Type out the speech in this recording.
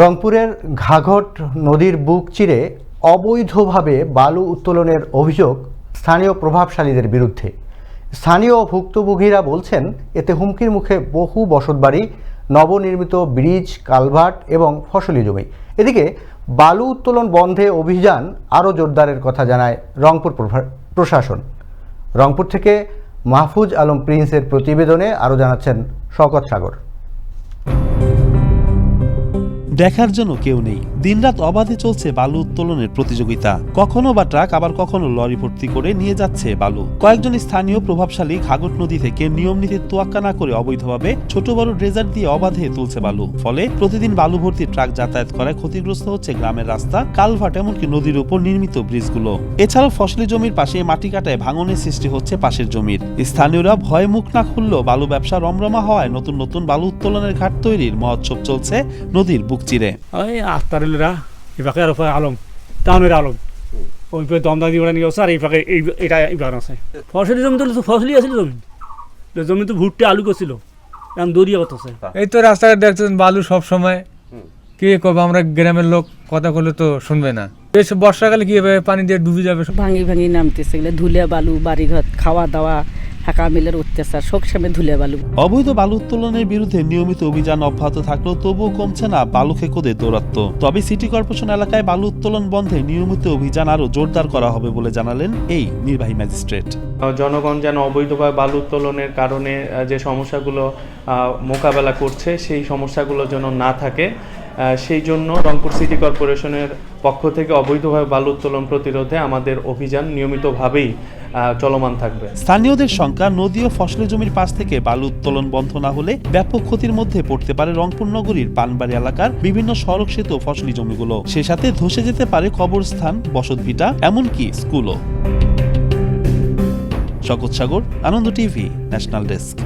রংপুরের ঘাঘট নদীর বুক চিরে অবৈধভাবে বালু উত্তোলনের অভিযোগ স্থানীয় প্রভাবশালীদের বিরুদ্ধে। স্থানীয় ভুক্তভোগীরা বলছেন, এতে হুমকির মুখে বহু বসতবাড়ি, নবনির্মিত ব্রিজ, কালভার্ট এবং ফসলি জমি। এদিকে বালু উত্তোলন বন্ধে অভিযান আরও জোরদারের কথা জানায় রংপুর প্রশাসন। রংপুর থেকে মাহফুজ আলম প্রিন্সের প্রতিবেদনে আরও জানাচ্ছেন শওকত সাগর। দেখার জন্য কেউ নেই। দিনরাত অবাধে চলছে বালু উত্তোলনের প্রতিযোগিতা। কখনো বা ট্রাক আবার কখনো লরি ভর্তি করে নিয়ে যাচ্ছে বালু। কয়েকজন স্থানীয় প্রভাবশালী ঘাগট নদী থেকে নিয়ম নীতির তোয়াক্কা না করে অবৈধভাবে ছোট বড় ড্রেজার দিয়ে অবাধে তুলছে বালু। ফলে প্রতিদিন বালু ভর্তি ট্রাক যাতায়াত করায় ক্ষতিগ্রস্ত হচ্ছে গ্রামের রাস্তা, কালভার্ট এমনকি নদীর উপর নির্মিত ব্রিজগুলো। এছাড়াও ফসলি জমির পাশে মাটি কাটায় ভাঙনের সৃষ্টি হচ্ছে পাশের জমির। স্থানীয়রা ভয়ে মুখ না খুললেও বালু ব্যবসা রমরমা হওয়ায় নতুন নতুন বালু উত্তোলনের ঘাট তৈরির মহোৎসব চলছে নদীর বুক চিরে। ওই আস্তারিলরা এই পাখে আর আলম টাউনের আলম ওই পাখে দমদম দিয়ে ওরা নিয়ে আসছে আর এই পাখে এই এটা এই পাখে আছে ফসলি জমি তো ফসলি আছিল জমি তো জমি তো ভুট্টে আলু করছিল এখন দরিয়া কত আছে এই তো রাস্তাঘাট দেখছেন বালু সব সময়। কে করব আমরা গ্রামের লোক কথা বললে তো শুনবে না। বেশ বর্ষাকালে কি হবে পানি দিয়ে ডুবে যাবে ভাঙি ভাঙি নামতেছে এগুলো ধুলে বালু বাড়িঘর খাওয়া দাওয়া হাঁকা মিলের অত্যাচার সব সময় ধুলে বালু। অবৈধ বালু উত্তোলনের বিরুদ্ধে নিয়মিত অভিযান অব্যাহত থাকলেও তবুও কমছে না বালু খেকোদের দৌরাত্ম তবে সিটি কর্পোরেশন এলাকায় বালু উত্তোলন বন্ধে নিয়মিত অভিযান আরও জোরদার করা হবে বলে জানালেন এই নির্বাহী ম্যাজিস্ট্রেট। জনগণ যেন অবৈধভাবে বালু উত্তোলনের কারণে যে সমস্যাগুলো মোকাবেলা করছে সেই সমস্যাগুলো যেন না থাকে। সেই জন্য রংপুর সিটি কর্পোরেশনের পক্ষ থেকে অবৈধভাবে বালু উত্তোলন প্রতিরোধে আমাদের অভিযান নিয়মিতভাবেই চলমান থাকবে। স্থানীয়দের শঙ্কা, নদী ও ফসলি জমির পাশ থেকে বালু উত্তোলন বন্ধ না হলে ব্যাপক ক্ষতির মধ্যে পড়তে পারে রংপুর নগরীর পানবাড়ি এলাকার বিভিন্ন সড়ক সেতু ও ফসলি জমিগুলো। সে সাথে ধসে যেতে পারে কবরস্থান বসতভিটা এমনকি স্কুলও। Shawkat Sagar, Ananda TV, national desk.